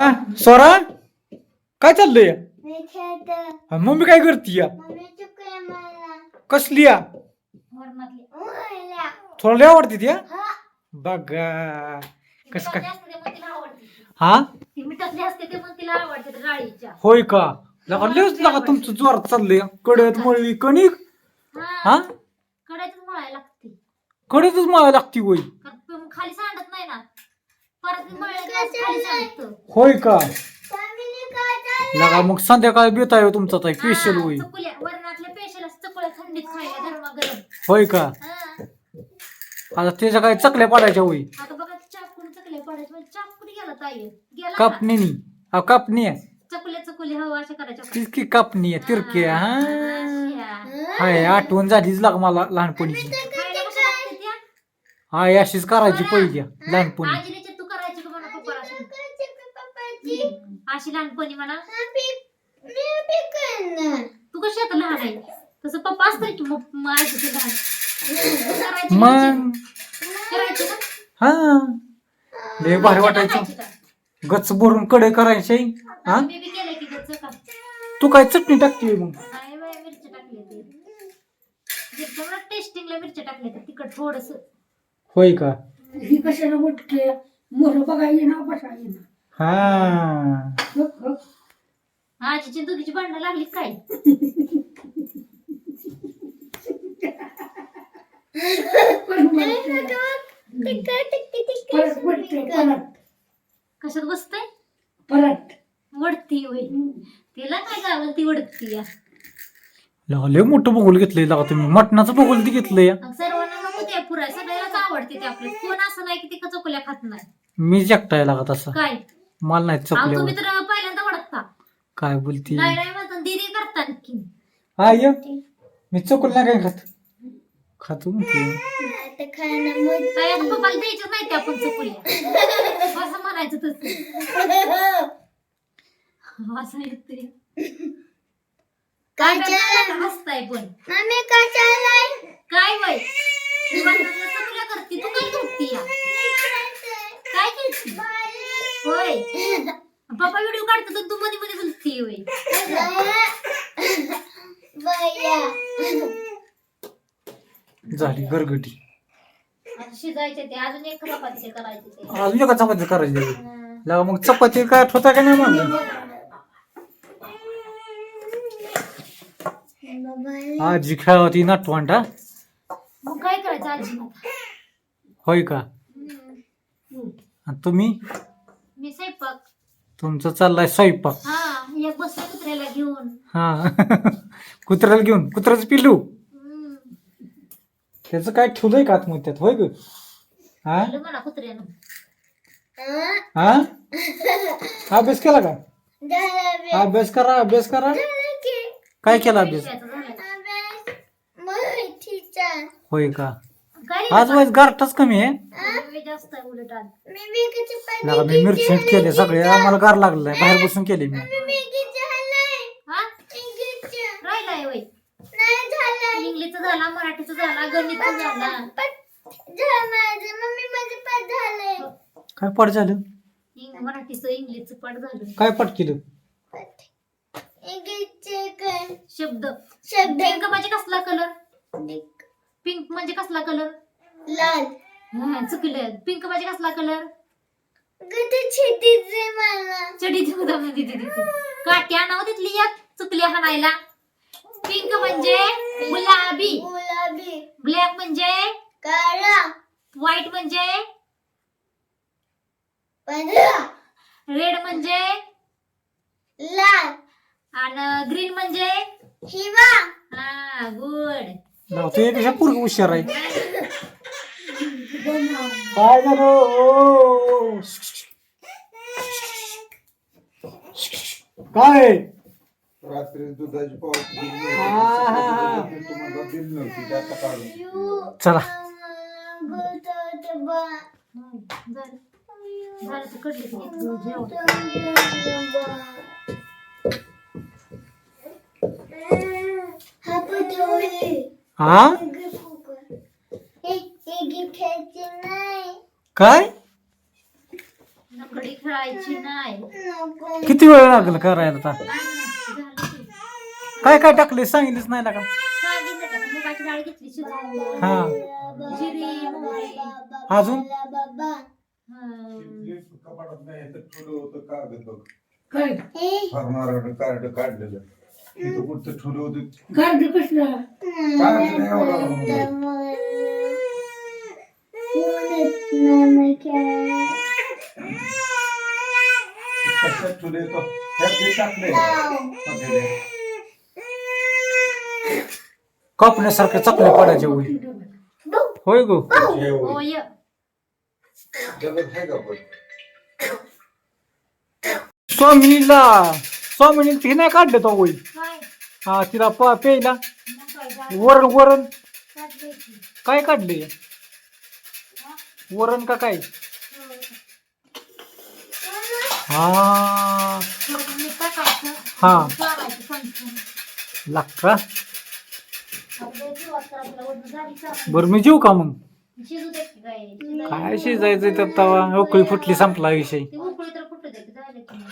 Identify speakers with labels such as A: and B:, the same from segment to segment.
A: हा, स्वरा काय चाललंय?
B: मी खेळतो.
A: हा, मम्मी काय करते या?
B: मम्मी चुकले मला.
A: कसली या. थोडं लय आवडते ती, हा.
B: हा.
A: बघा कसं काय?
C: असते ते पण तिला आवडते.
A: हा?
C: ती मिठातली असते ते पण तिला आवडते त्या डाळीच्या.
A: होय का? लगा लयच लगा तुमचं जोरात चाललंय कडत मळली कणिक
C: हा.
A: हा?
C: मळायला लागते.
A: कडतच मला लागती होय.
C: कारण खाली सांडत नाही ना. परत खाली
A: होय का? लगा मग संध्याकाळी बेत आहे तुमचा स्पेशल
C: हा,
A: होई.
C: चकुल्या वरणातल्या पेशल चकुल्या थंडीत खायला गरमागरम
A: होय का?
C: हा.
A: आता त्याच्या काय चकल्या पाडायच्या होई?
C: आता बघा चाकून चकल्या पडायच्या म्हणजे चाकू कुठे गेला ताई. गेला का?
A: कापणीनी हा कापणी आहे.
C: चकुल्या चकुल्या हवा अशा करायच्या
A: तीच की कापणी आहे तिरके हा.
C: अशा.
A: हाय आठवण झालीच लाग मला लहानपणीची? हाय अशीच करायची पहिल्या लहानपणी.
C: अशी लहानपणी म्हणा
B: हा.
C: तू कशी आता लहान आहे? तसं पप्पा असतं की मग लहान. करायची
A: मग?
C: करायची ना
A: हा. लय भारी वाटायचं? गच्च भरून कडे करायचे. हा?
C: मी बी की
A: तू काय चटणी टाकते मग?
C: नाही बाई, मिरची टाकली ते. मिरच्या मला टेस्टिंगला मिरच्या टाकल्या त्या तिखट थोडस.
A: होय का?
D: ही कशाला बघा येणार बसा येणार
A: हा.
C: आजीची दोघीची भांडणं लागली काय? कशात बसतय?
D: परत.
C: वडती होय. तिला काय गावल ती वडती या?
A: लय मोठं बघूल घेतलंय लगा तुम्ही. मटणाचं बघूल ती घेतलंय
C: सर्वांना नको ते पुरा सगळ्यालाच आवडते ते आपले. कोण असं नाही की ते चकोल्या खात नाही.
A: मी एकटाय लागा तसा.
C: काय?
A: मला नाही
C: अहो तुम्ही
A: चकल्या
C: तर पहिल्यांदा वडकता
A: काय बोलती?
C: नाही नाही दिदी करता
A: हा मी चकल नाही काय खात. खातो म्हणते
B: आता मग-
C: काय आता पप्पाला द्यायचं नाही ते आपण चकुल्या असं म्हणायचं तसं. असं येते
B: काय
C: काय
B: चाललंय?
C: हसताय पण.
B: मम्मी काय चाललंय?
C: काय वय करते तू काय करते या काय करते होय पप्पा व्हिडिओ काढतो तर तू मध्ये मध्ये बोलती होय
B: बया.
A: झाली गरगटी
C: आता शिजायचे ते अजून एक चपातीचे करायचे ते.
A: अजून एका चपाती करायची.
C: हं.
A: मग चपाती काय ठोता का नाही मग? आजी खेळावती नाटवांडा
C: मग काय करायचं आजी आता
A: होय का?
C: हं.
A: आणि तुम्ही?
C: मी स्वयंपाक.
A: तुमचं चाललाय स्वयंपाक.
C: हा एक कुत्र्याला घेऊन.
A: हा. कुत्र्याला घेऊन. कुत्र्याचं पिल्लू. त्याचं काय ठेवलंय का आतमध्ये त्यात होय ग. हा?
C: आलं म्हणा कुत्र्यानं.
B: हं?
A: हा? अभ्यास केला का?
B: बे.
A: अभ्यास करा अभ्यास करा? काय केला अभ्यास?
C: झालं.
A: होय का?
C: काय
A: आज वाईज गारठाच कमी आहे.
C: मी जास्त आहे उलट आज
B: मी
A: मिरची केले सगळे. आम्हाला गार लागलाय. बाहेर बसून केले मी
B: मी बिगीचं झालंय.
C: हा
B: बिगीचं.
C: राहिलाय वय
B: नाही झालं.
C: इंग्लिशचा झाला मराठीचा झाला गणितचा.
B: मम्मी माझं झालंय.
A: काय पड झालं?
C: इंग- मराठीचं इंग्लिशचं पाठ झालं.
A: काय पट केलं?
C: शब्द.
B: शब्द.
C: पिंक म्हणजे कसला कलर? पिंक म्हणजे कसला कलर?
B: लाल.
C: चुकलं. पिंक म्हणजे कसला कलर?
B: मला.
C: देऊ तिथे काठी आणावं तिथली एक चुकली हाणायला पिंक म्हणजे गुलाबी.
B: गुलाबी.
C: ब्लॅक म्हणजे
B: काळा.
C: व्हाईट म्हणजे रेड म्हणजे
B: लाल.
A: आणि
C: ग्रीन म्हणजे
B: हिवा
C: हा गुड
A: पूर्व हुशार आहे. काय झालं? ओ. काय?
E: रात्री दुधाची पावती दिली. नव्हती. तुम्हाला दिली नव्हती. त्या आता काढून
A: चला.
C: झालं झालं तर कडली जेवण
B: हा?
A: हा काय
C: खेळायची नाही.
A: किती वेळ लागला करायला आता. काय काय टाकले सांगितलंच नाही ना का
C: सांगितलं का मुगाची डाळ घेतली शिजवून
A: हा.
C: जिरी मोहरी
A: अजून?
C: हं.
E: कपाटात नाही तर ठुलं होतं कागद बघ
D: काय?
E: फार्मारानं कार्ड काढलेलं तिथं कुठं ठुलं होतं
D: गार्ड कसलं
E: कागद नाही एवढा कशात ठुले तो ह्यात बी टाकले
A: कापण्यासारखे चकले पडायचे होई होय गो.
E: होय.
A: स्वामीला स्वामीने ते नाही काढले तो होई हा तिला प
C: पेला
A: वरण वरण. काय काढले? वरण का काय? हा. हा.
C: चारायचं चमच्याने.
A: लागता
C: आपलं सुरुवात करायला वरनं झाली का?
A: बरं मी जेऊ का मग?
C: शिजू दे की काय शिजायला
A: काय शिजायचं त्यात तवा? उकळी फुटली संपला विषय.
C: ते उकळी तर फुटू दे की झालं की मग.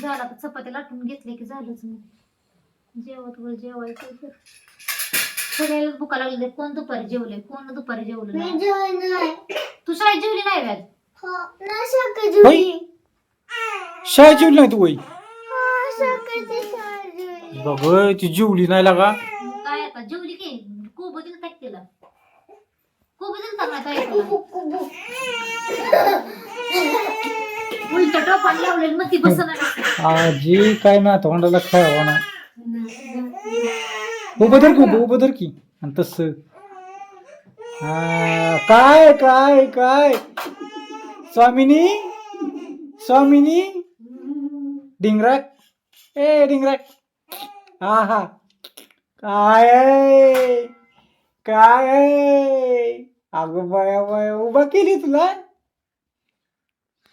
C: झालं आता चपाती लाटून घेतली की झालंच मग जेवत वर जेवायचं तर भुका लागली कोण दुपारी जेवले कोण दुपारी जेवलं नाही? तू शाळेत जेवली नाही व्याज
A: होय शाळा जेवली. नाही तू होई बघ ती जेवली नाही लागा.
C: काय आता जेवली की कोबं दिलं टाक तिला? कोबं दिलं का नाही ताई तुला? उलट टोपाला लावलेलं मग ती बसणार
A: आजी काय ना तोंडाला खावा ना उभं धर की उभं उभं धर की. आणि तस. काय काय काय? स्वामिनी? स्वामिनी? डिंगराक ए डिंगराक हा हा काय आहे? काय आहे? अगं बाया बाया उभा केली तुला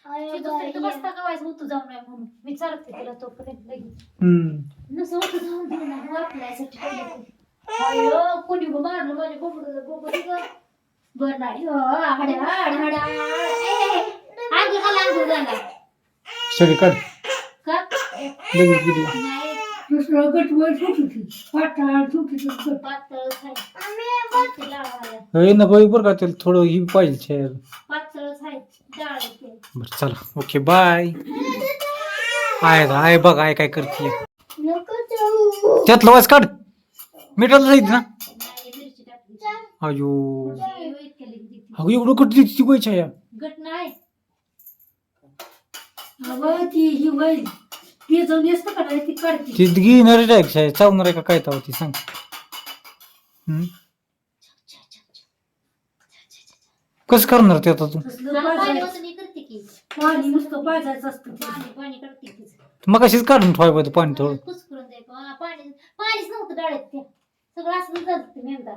C: बसता का व्हायचं होतं जाऊन नाही म्हणून मी चालते तिला तोपर्यंत लगेच
A: हम्म
C: नसं होतं जाऊन दे ना वापरायसाठी ठेवलं ते. कोणी गं मारलं माझ्या हो. ए, अंग घाला अंग घाला.
A: सगळी काढ
C: का?
A: लगेच गेली
C: नाही
D: दुसरं गटवर
C: लावायला.
A: हे ना बाई बरं का त्याला थोडं ही पाहिजे
C: डाळ ते.
A: बरं चला. Okay bye. आहे ना आहे बघ आहे काय करते त्यातलं वाज काढ. मिठाला जाईल ना.
C: नाही, मिरची टाकली.
A: अयो. अगं एवढं कट देते ती गोयच्या या
C: गट नाही
D: अगं ती ही ती जाऊन असतं का नाही ती काढते?
A: ती घेणार आहे काय चावणार आहे का काय तावं ती सांग. हम्म? कसं करणार ते आता तू?
D: तसलं
C: मला पाणी
D: पाजायचं
C: होतं मी करते की.
D: पाणी नुसतं पाजायचं असतं ते.
C: पाणी पाणी करते की.
A: मग अशीच काढून ठेवाय पाहिजे पाणी थोडं
C: कुसकरून दे. पा- पाणी पाणीच नव्हतं डाळीत त्या सगळं असं झालं ते मेंदा.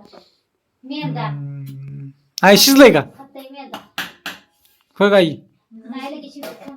C: मेंदा.
A: हम्म. आहे शिजलंय का?
C: खाताय मेंदा.
A: होय गाई
C: नाही लगेच शिजत